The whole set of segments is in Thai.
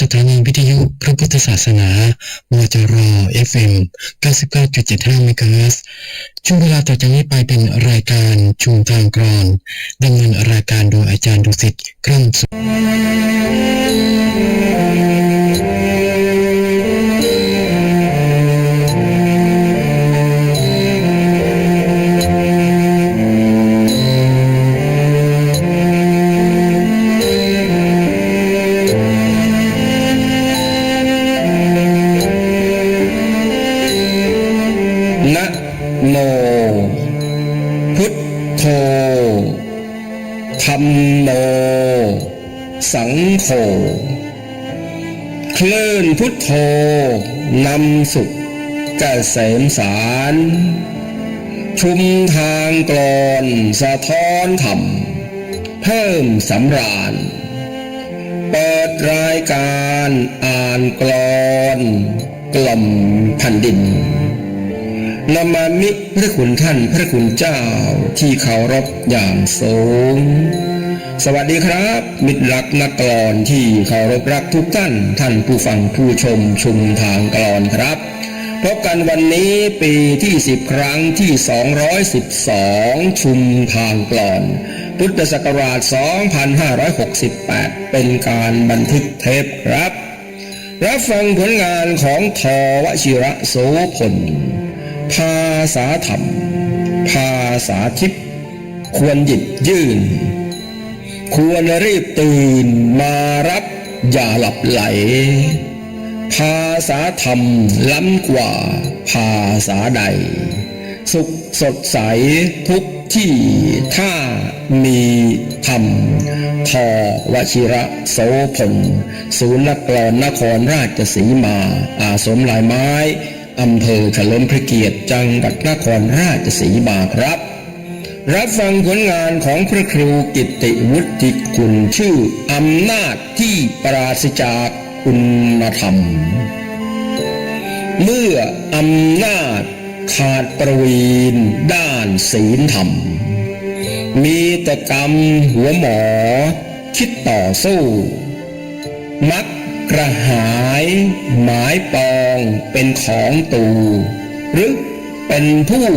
สถานีวิทยุพระพุทธศาสนามจร FM 99.75เมกะเฮิรตซ์ช่วงเวลาต่อจากนี้ไปเป็นรายการชุมทางกรอนดำเนินรายการโดยอาจารย์ดุสิตกล้องสุน โฆคลื่นพุทโธนำสุขเกษมสาร ชุมทางกลอนสะท้อนธรรม เพิ่มสำราญ เปิดรายการอ่านกลอนกล่อมแผ่นดินนำมามิพระคุณท่านพระคุณเจ้าที่เคารพอย่างสูง สวัสดีครับ มิตรรักนักกลอนที่เคารพรักทุกท่าน ท่านผู้ฟังผู้ชมชุมทางกลอนครับ พบกันวันนี้ปีที่ 10 ครั้งที่ 212 ชุมทางกลอน พุทธศักราช 2568 เป็นการบันทึกเทปครับ รับฟังผลงานของทวชิระโสพลภาษาธรรม ภาษาทิพย์ควรหยิบยื่น ควรรีบตื่นมารับอย่าหลับไหล ภาษาธรรมล้ำกว่าภาษาใด สุขสดใสทุกที่ถ้ามีธรรมทอวชิระโสพลศูนย์นักกลอนนครราชสีมา อาสมหลายไม้อำเภอเฉลิมพระเกียรติจังหวัดนครราชสีมาครับ รับฟังผลงานของพระครูกิตติวุฒิคุณชื่ออำนาจที่ปราศจากคุณธรรม เมื่ออำนาจขาดประวีนด้านศีลธรรม มีแต่กรรมหัวหมอ คิดต่อสู้ มักกระหายหมายปองเป็นของตู หรือเป็นผู้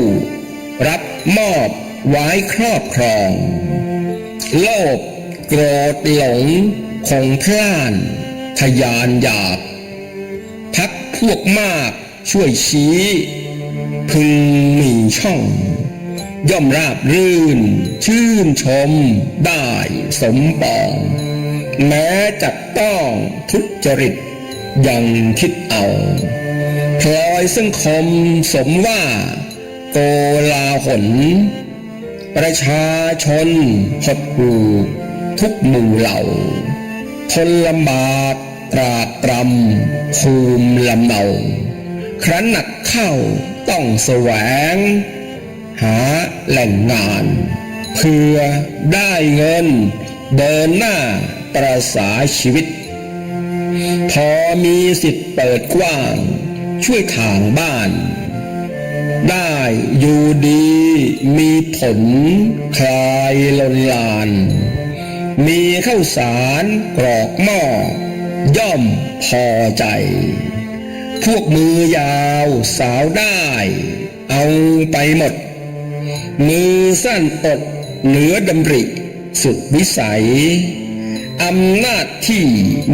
รับมอบ ไว้ครอบครอง โลภโกรธหลงคงพล่านทยานอยากพักพวกมากช่วยชี้ พึงมีช่อง ย่อมราบรื่น ชื่นชมได้สมปอง แม้จักต้องทุจริตยังคิดเอาพลอยซึ่งคมสมว่า โกลาหล ประชาชนหดหู่ทุกหมู่เหล่า ทนลำบากตรากตรำภูมิลำเนาครั้นหนักเข้าต้องแสวง หาแหล่งงาน เพื่อได้เงินเดินหน้าประสาชีวิต พอมีสิทธิ์เปิดกว้าง ช่วยทางบ้าน อยู่ดี มีผลคลายลนลาน มีข้าวสารกรอกหม้อย่อมพอใจ พวกมือยาวสาวได้ เอาไปหมด มือสั้นอดเหนือดำริ สุดวิสัย อำนาจที่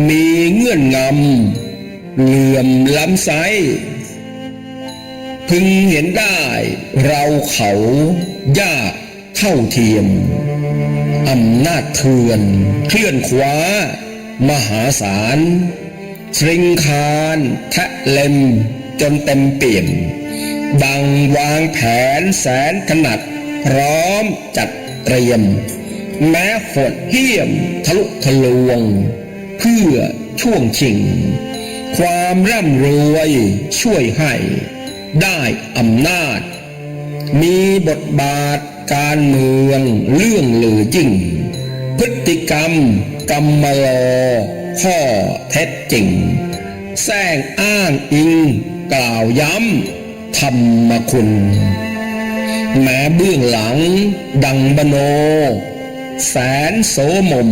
มีเงื่อนงำเหลื่อมล้ำไซ พึงเห็นได้เราเขายากเท่าเทียมอำนาจเถื่อน เคลื่อนขวามหาศาลสริงคารแทะเล็มจนเต็มเปี่ยม ดังวางแผนแสนถนัดพร้อมจัดเตรียม แม้โหดเหี้ยมทะลุทะลวง เพื่อช่วงชิง ความร่ำรวยช่วยให้ ได้อำนาจ มีบทบาทการเมืองเรื่องลือจริง พฤติกรรมกรรมลอข้อเท็จจริงแซงอ้างอิง กล่าวย้ำธรรมคุณ แม้เบื้องหลัง ดังบโน แสนโสมม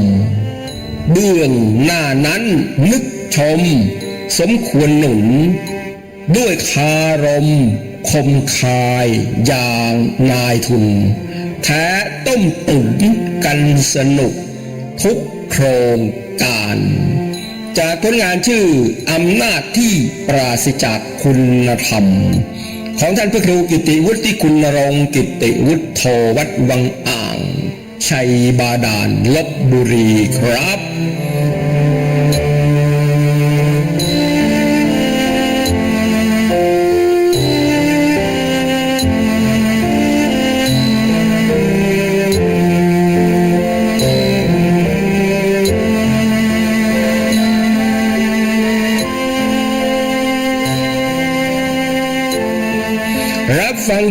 เบื้องหน้านั้นนึกชม สมควรหนุน ด้วยคารม คมคาย อย่างนายทุน แท้ต้มตุ๋นกันสนุก ทุกโครงการ จากผลงานชื่อ อำนาจที่ปราศจากคุณธรรม ของท่านพระครูกิติวุฒิคุณรงค์กิติวุฒโธวัดวังอ่าง ชัยบาดาลลบบุรีครับ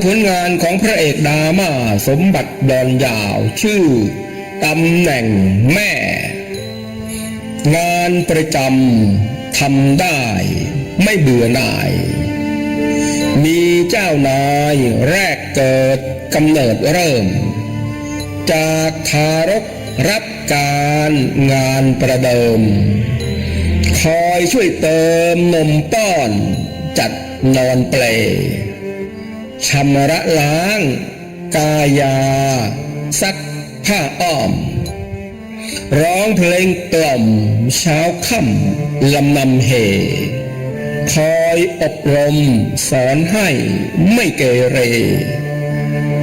ผลงานของพระเอกดราม่าสมบัติดอนยาว ชื่อตำแหน่งแม่ งานประจำทำได้ ไม่เบื่อหน่าย มีเจ้านายแรกเกิดกำเนิดเริ่ม จากทารกรับการงานประเดิม คอยช่วยเติมนมป้อน จัดนอนเปล ชำระล้าง กายา ซักผ้าอ้อม ร้องเพลงกล่อม เช้าค่ำลำนำเหคอยอบรมสอนให้ไม่เกเร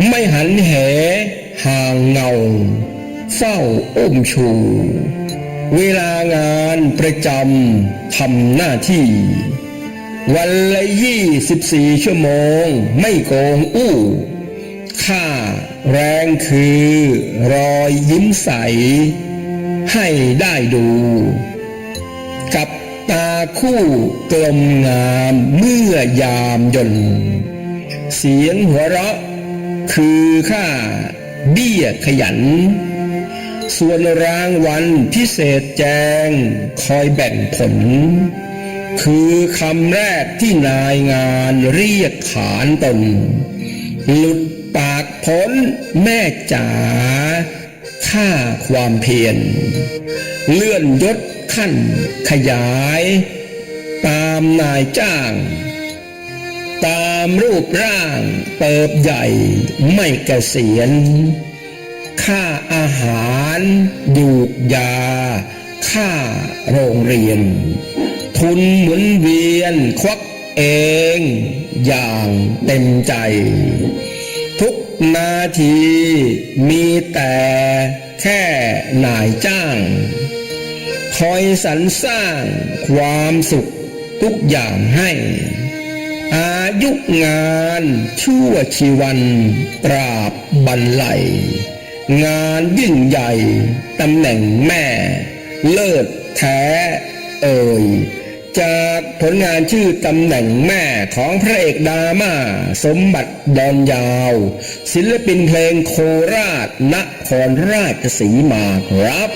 ไม่หันเหห่างเงา เฝ้าอุ้มชู เวลางานประจำทำหน้าที่ วันละยี่สิบสี่ชั่วโมง ไม่โกงอู้ค่าแรงคือรอยยิ้มใส ให้ได้ดู กับตาคู่กลมงามเมื่อยามยนเสียงหัวเราะ คือค่าเบี้ยขยัน ส่วนรางวัลพิเศษแจงคอยแบ่งผล คือคำแรกที่นายงานเรียกขานตน หลุดปากพ้นแม่จ๋าค่าความเพียร เลื่อนยศขั้นขยาย ตามนายจ้าง ตามรูปร่างเติบใหญ่ไม่เกษียณ ค่าอาหาร ยูกยา ค่าโรงเรียน ทุนหมุนเวียนควักเองอย่างเต็มใจ ทุกนาทีมีแต่แค่นายจ้าง คอยสรรสร้างความสุขทุกอย่างให้ อายุงานชั่วชีวันตราบบรรลัยงานยิ่งใหญ่ตำแหน่งแม่ เลิศแท้เอ่ย จากผลงานชื่อตำแหน่งแม่ของพระเอกดราม่าสมบัติดอนยาว ศิลปินเพลงโคราชนครราชสีมาครับ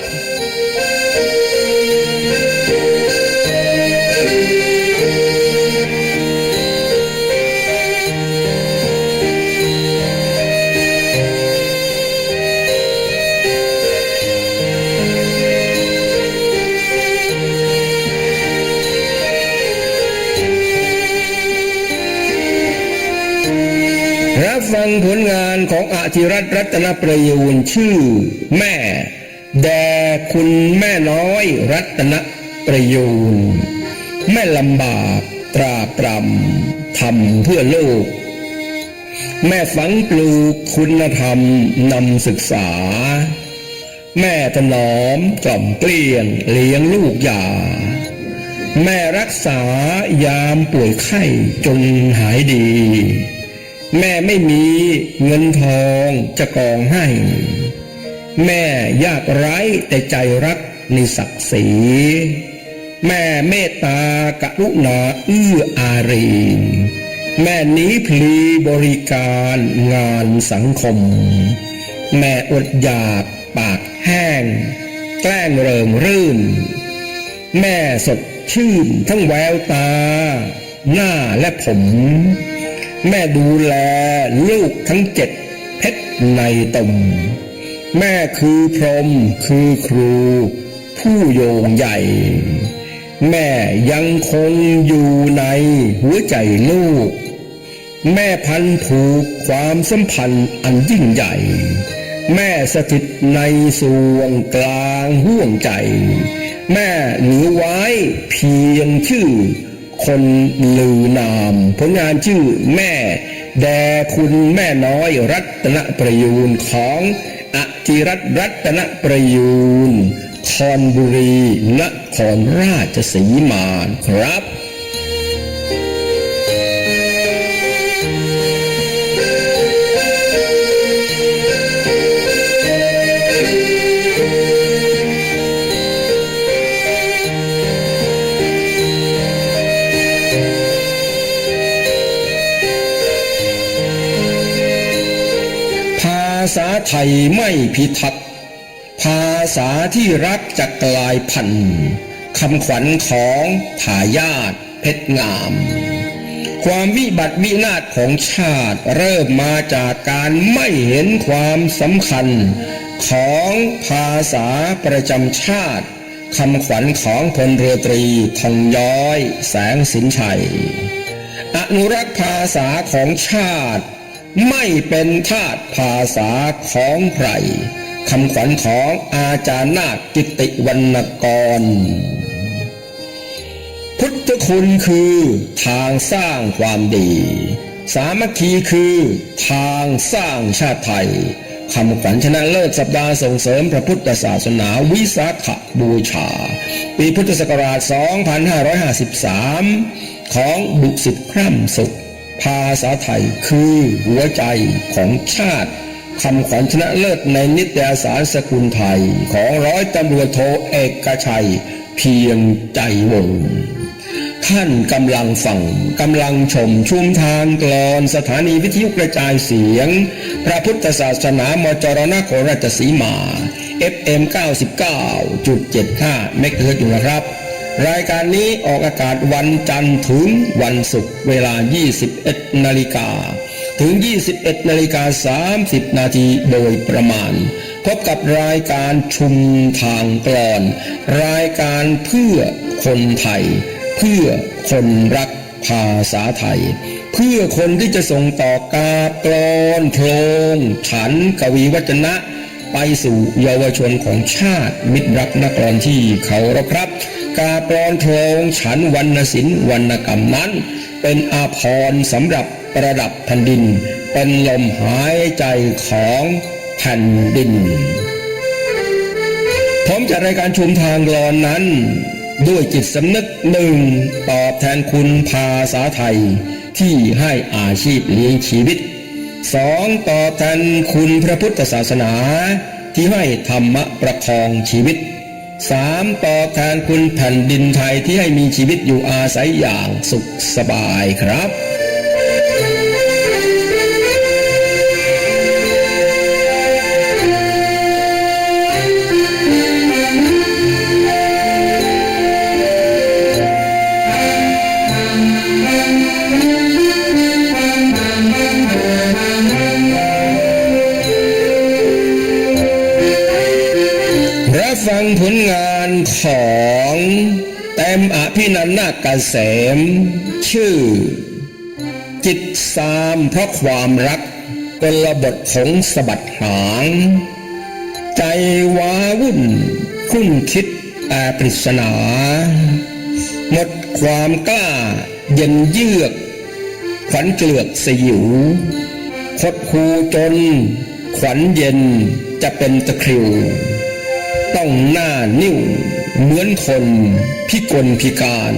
ผลงานของอาธิรัตรัตนประยูนชื่อ แม่ แด่คุณแม่น้อยรัตนประยูนแม่ลำบากตราปรำทำเพื่อลูกแม่ฝังปลูกคุณธรรมนำศึกษา แม่ถนอมกล่อมเกลี้ยงเลี้ยงลูกยาแม่รักษายามป่วยไข้จนหายดี แม่ไม่มีเงินทองจะกองให้ แม่ยากไร้แต่ใจรักในศักดิ์ศรี แม่เมตตากรุณาเอื้ออารี แม่นี้พลีบริการงานสังคม แม่อดอยากปากแห้ง แกล้งเริงรื่น แม่สดชื่นทั้งแววตา หน้าและผม แม่ดูแลลูกทั้งเจ็ดเพชรในตมแม่คือพรมคือครูผผู้โยงใหญ่ แม่ยังคงอยู่ในหัวใจลูก แม่พันผูกความสัมพันธ์อันยิ่งใหญ่ แม่สถิตในส่วงกลางห่วงใจ แม่เหลือไว้เพียงชื่อ คนลือนาม ผลงานชื่อแม่ แด่คุณแม่น้อยรัตนประยูนของอจิรัตน์รัตนประยูนคอนบุรีนครราชสีมาครับ ไทยไม่พิทักษ์ภาษาที่รักจะกลายพันธุ์คำขวัญของทายาทเพชรงาม ความวิบัติวินาศของชาติเริ่มมาจากการไม่เห็นความสำคัญ ของภาษาประจำชาติคำขวัญของพลเรือตรีทองย้อย แสงสินชัย อนุรักษ์ภาษาของชาติ ไม่เป็นทาสภาษาของใครคำขวัญของอาจารย์นาคกิติวรรณกร พุทธคุณคือทางสร้างความดี สามัคคีคือทางสร้างชาติไทยคำขวัญชนะเลิศสัปดาห์ส่งเสริมพระพุทธศาสนาวิสาขบูชา ปีพุทธศักราช 2553 ของดุสิตคร่ำสุข ภาษาไทยคือหัวใจของชาติคำขวัญชนะเลิศในนิตยสารสกุลไทย ของร้อยตำรวจโทเอกชัย เพียงใจวงท่านกำลังฟังกำลังชมชุมทางกลอนสถานีวิทยุกระจายเสียง พระพุทธศาสนามจรณโคราชสีมา FM 99.75เมกะเฮิรตซ์อยู่นะครับ รายการนี้ออกอากาศวันจันทร์ถึงวันศุกร์เวลา 21 นาฬิกา ถึง 21 นาฬิกา 30 นาทีโดยประมาณ พบกับรายการชุมทางกลอน รายการเพื่อคนไทย เพื่อคนรักภาษาไทย เพื่อคนที่จะส่งต่อกาบกลอนโพลงฉันกวีวัจนะไปสู่เยาวชนของชาติมิตรรักนักกลอนที่เขารพครับ กาปลอนโพลงฉันวรรณศิลป์วรรณกรรมนั้น เป็นอาภรณ์สำหรับประดับแผ่นดิน เป็นลมหายใจของแผ่นดินผมจะรายการชุมทางกลอนนั้น ด้วยจิตสำนึกหนึ่งตอบแทนคุณภาษาไทย ที่ให้อาชีพเลี้ยงชีวิตสองตอบแทนคุณพระพุทธศาสนา ที่ให้ธรรมะประคองชีวิต สามตอบแทนคุณแผ่นดินไทยที่ให้มีชีวิตอยู่อาศัยอย่างสุขสบายครับรับ เกษม ชื่อ จิตสามเพราะความรักกลบทของสะบัดหาง ใจว้าวุ่น คุ้นคิดแต่ปริศนา หมดความกล้าเย็นเยือก ขวัญเกลือกสยิวคดคูจน ขวัญเย็นจะเป็นตะคริว ต้องหน้านิ่วเหมือนคนพิกลพิการ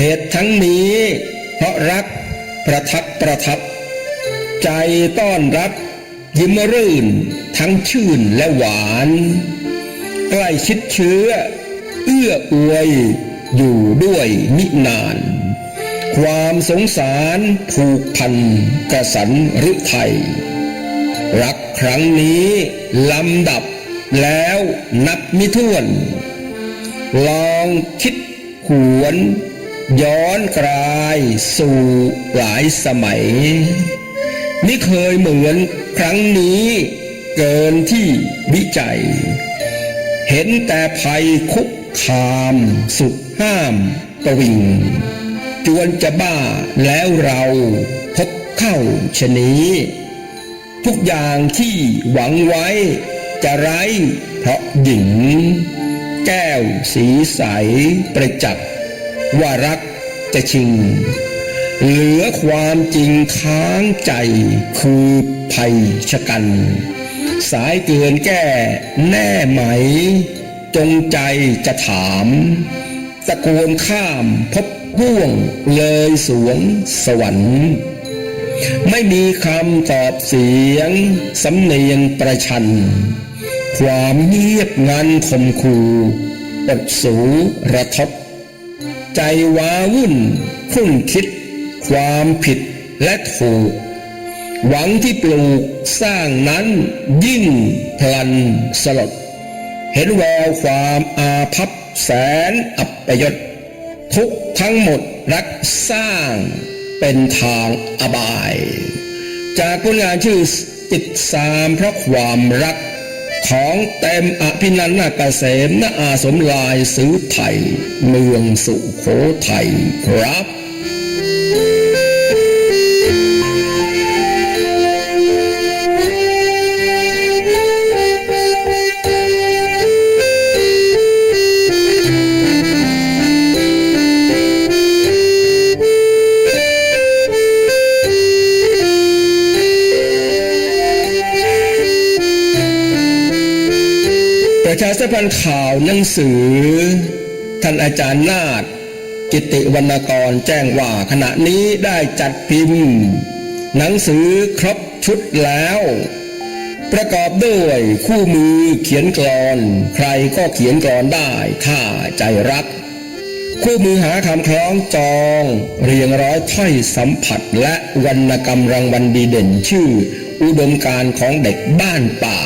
เหตุทั้งนี้ เพราะรักประทับประทับ ใจต้อนรับ ยิ้มรื่น ทั้งชื่นและหวาน ใกล้ชิดเชื้อ เอื้ออวยอยู่ด้วยมินาน ความสงสารผูกพันกระสันฤทัยรักครั้งนี้ลำดับแล้วนับมิถ้วน ลองคิดหวน ย้อนกลายสู่หลายสมัย ไม่เคยเหมือนครั้งนี้เกินที่วิจัย เห็นแต่ภัยคุกคามสุดห้ามประวิง จวนจะบ้าแล้วเราพบเข้าชะนี้ ทุกอย่างที่หวังไว้จะไร้เพราะหญิง แก้วสีใสประจักษ์ ว่ารักจะชิง เหลือความจริงค้างใจคือภัยชะกัน สายเกินแก้แน่ไหม จงใจจะถาม ตะโกนข้ามพบห่วงเลยสวงสวรรค์ไม่มีคำตอบเสียง สำเนียงประชัน ความเงียบงันคมคูอดสูระทบ ใจว้าวุ่นคุ้นคิด ความผิดและถูก หวังที่ปลูกสร้างนั้นยิ่งพลันสลด เห็นแววความอาภัพแสนอับประยศทุกทั้งหมดรักสร้างเป็นทางอบาย จากผลงานชื่อจิตสามเพราะความรัก ของเต็มอภินันนาเกษมณอาสมลายซื้อไทย เมืองสุโขทัยครับ ประชาสัมพันธ์ข่าวหนังสือ ท่านอาจารย์นาฏกิติวรรณกรแจ้งว่าขณะนี้ได้จัดพิมพ์ หนังสือครบชุดแล้ว ประกอบด้วยคู่มือเขียนกรอน ใครก็เขียนกรอนได้ถ้าใจรัก คู่มือหาคำคล้องจอง เรียงร้อยถ้อยสัมผัสและวรรณกรรมรางวัลดีเด่นชื่อ อุดมการของเด็กบ้านป่า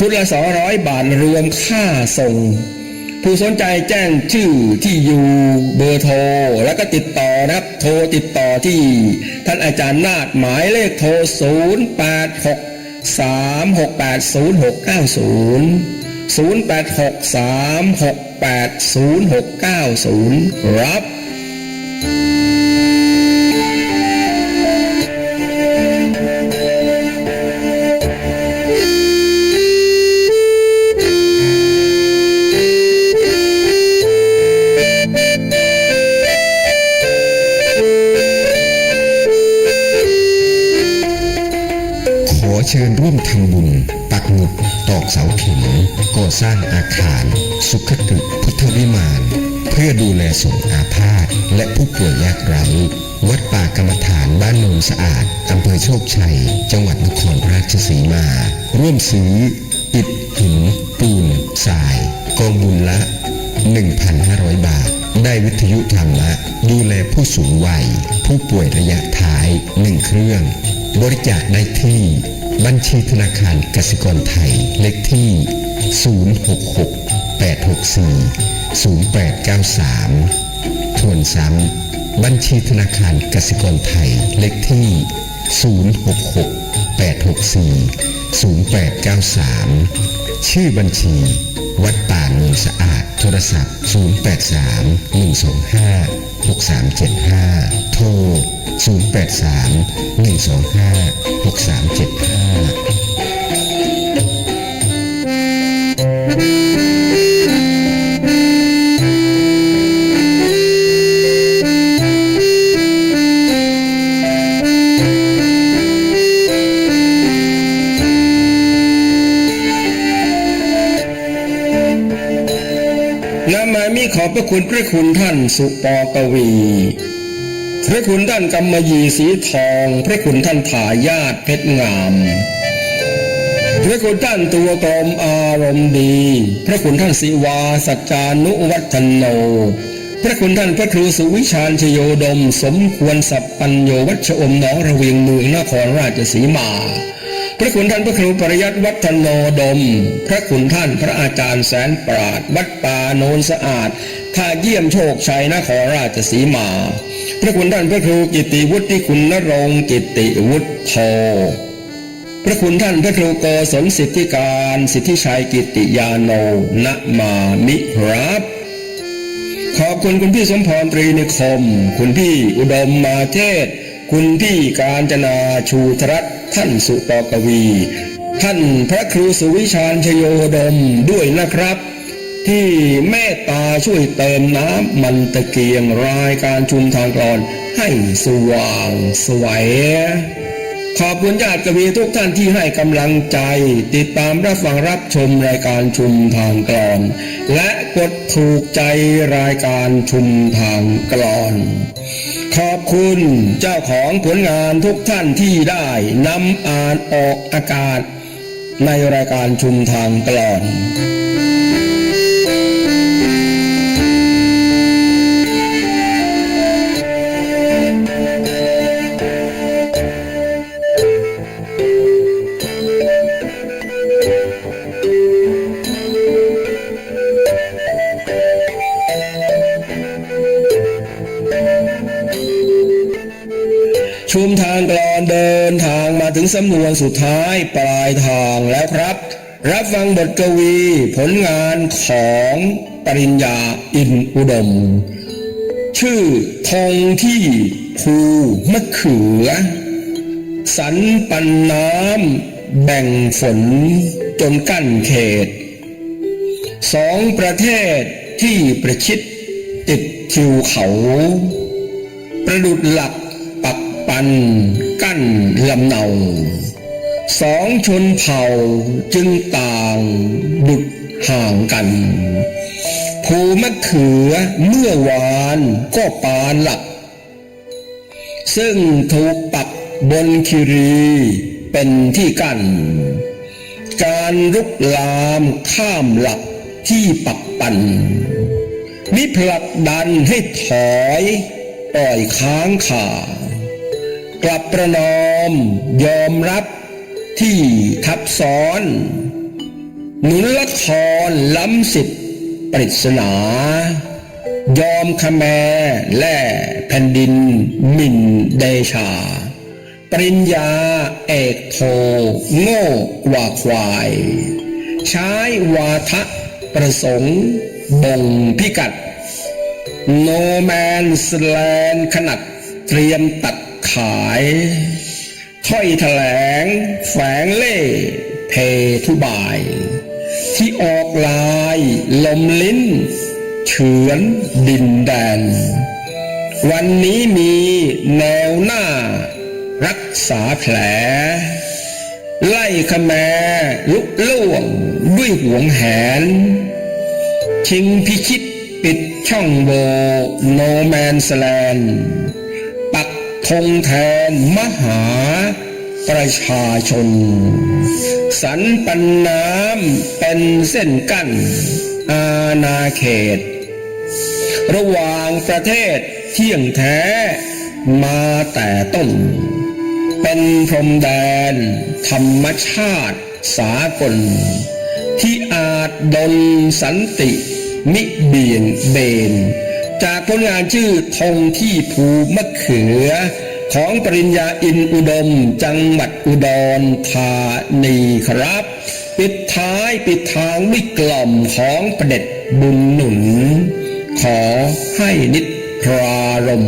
ชุดละสองร้อยบาทรวมค่าส่ง ผู้สนใจแจ้งชื่อที่อยู่เบอร์โทร แล้วก็ติดต่อนะครับ โทรติดต่อที่ท่านอาจารย์นาฏหมายเลขโทร 0 8 6 3 6 8 0 6 9 0 0 8 6 3 6 8 0 6 9 0 รับ ตอกเสาเข็มก่อสร้างอาคาร สุขตึพุทธวิมานเพื่อดูแลสงอาพาธและผู้ป่วยยากไร้วัดป่ากรรมฐานบ้านโนนสะอาดอำเภอโชคชัย จังหวัดนครราชสีมา ร่วมซื้อ อิฐหิน ปูนทราย กองบุญละ 1,500 บาท ได้วิทยุธรรมะ ดูแลผู้สูงวัย ผู้ป่วยระยะท้าย 1 เครื่อง บริจาคได้ที่บัญชีธนาคารกสิกรไทยเลขที่ 066 864 0893 ทวนซ้ำบัญชีธนาคารกสิกรไทยเลขที่ 066 864 0893 ชื่อบัญชี วัดป่าโนนสะอาด โทรศัพท์ 083 125 6375 โทร 0831256375 พระคุณพระคุณท่านสุปอกวี พระคุณท่านกำมะหยี่สีทอง พระคุณท่านถายาทเพชรงาม พระคุณท่านตัวกลมอารมณ์ดี พระคุณท่านศิวาสัจจานุวัฒโน พระคุณท่านพระครูสุวิชาญชโยดม สมควรสัพปัญโยวัชอมน้องระเวียงเมืองนครราชสีมาพระคุณท่านพระครูปริยัติวัฒโนดม พระคุณท่านพระอาจารย์แสนปราด วัดป่าโนนสะอาด ท่าเยี่ยมโชคชัยนครราชสีมา พระคุณท่านพระครูกิติวุฒิคุณนรงกิติวุฒิโทพระคุณท่านพระครูโกศลสิทธิการ สิทธิชัยกิติยาโนนะมามิครับขอบคุณคุณพี่สมพรตรีนิคม คุณพี่อุดมมาเทศ คุณพี่การจนาชูธรัตท่านสุปกวี ท่านพระครูสุวิชาญชโยดมด้วยนะครับ ที่เมตตาช่วยเติมน้ำมันตะเกียงรายการชุมทางกรอนให้สว่างสวย ขอบคุณญาติกวีทุกท่านที่ให้กำลังใจ ติดตามรับฟังรับชมรายการชุมทางกลอน และกดถูกใจรายการชุมทางกลอน ขอบคุณเจ้าของผลงานทุกท่านที่ได้นำอ่านออกอากาศ ในรายการชุมทางกลอน ถึงสำนวนสุดท้ายปลายทางแล้วครับ รับฟังบทกวี ผลงานของปริญญาอินอุดม ชื่อทองที่ภูมะเขือ สันปันน้ำแบ่งฝนจนกั้นเขต สองประเทศที่ประชิดติดทิวเขา ประดุดหลัก กันกั้นลำเนาสองชนเผ่าจึงต่างดุดห่างกัน ภูมะเขือเมื่อวานก็ปานหลัก ซึ่งถูกปักบนคิรีเป็นที่กั้น การรุกลามข้ามหลักที่ปักปันมิผลักดันให้ถอยปล่อยค้างคา กลับประนอม ยอมรับที่ทับซ้อน หนุนละครล้ำสิทธิปริศนา ยอมขแมแล่แผ่นดินหมิ่นเดชา ปริญญาเอกโท โง่กว่าควาย ใช้วาทะประสงค์บ่งพิกัด โนแมนสแลนขนาดเตรียมตัด ขาย ถ้อยแถลง แฝงเล่เพทุบาย ที่ออกลายลมลิ้น เฉือนดินแดน วันนี้มีแนวหน้า รักษาแผล ไล่ขแมลุกล่วงด้วยห่วงแหน ชิงพิชิตปิดช่องโบโนแมนสแลนปั กธงแทนมหาประชาชน สันปันน้ำเป็นเส้นกั้น อาณาเขต ระหว่างประเทศเที่ยงแท้มาแต่ต้น เป็นพรมแดน ธรรมชาติสากล ที่อาจดลสันติ มิเบียนเบน จากผลงานชื่อธงที่ภูมะเขือ ของปริญญาอินอุดม จังหวัดอุดรธานีครับ ปิดท้ายปิดทางด้วยกล่อมของประเด็จบุญหนุน ขอให้นิทรารม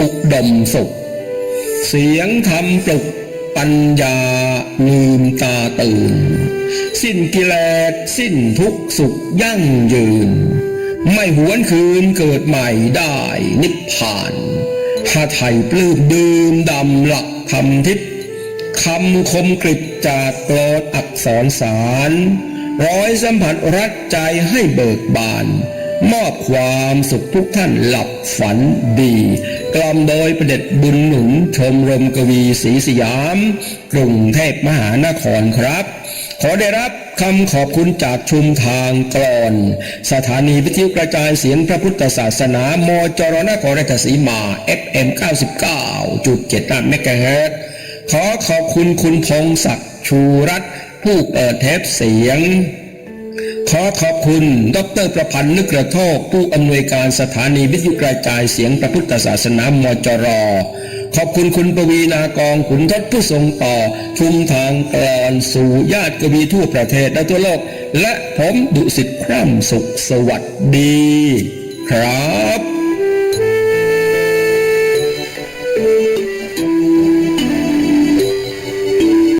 อุดมสุข เสียงธรรมปลุกปัญญาลืมตาตื่น สิ้นกิเลสสิ้นทุกข์สุขยั่งยืน ไม่หวนคืนเกิดใหม่ได้นิพพานถ้าไทยปลื้มดื่มดำหลักคำทิพย์คำคมกริบจากกรดอักษรสารร้อยสัมผัสรักใจให้เบิกบาน มอบความสุขทุกท่านหลับฝันดีกล่อมโดยประเด็จบุญหนุนชมรมกวีศรีสยาม กรุงเทพมหานครครับ ขอได้รับ คำขอบคุณจากชุมทางกรอน สถานีวิทยุกระจายเสียงพระพุทธศาสนามจรนครราชสีมา FM 99.7เมกะเฮิรตขอขอบคุณคุณพงศักดิ์ชูรัตน์ผู้เปิดเทปเสียง ขอขอบคุณ ดรประพันธ์นึกกระโทกผู้อำนวยการสถานีวิทยุกระจายเสียงพระพุทธศาสนามจร ขอบคุณคุณปวีนากองขุนทศผู้ส่งต่อชุมทางกลอนสู่ญาติกวีทั่วประเทศและทั่วโลก และผมดุสิตคร่ำสุขสวัสดี ครับ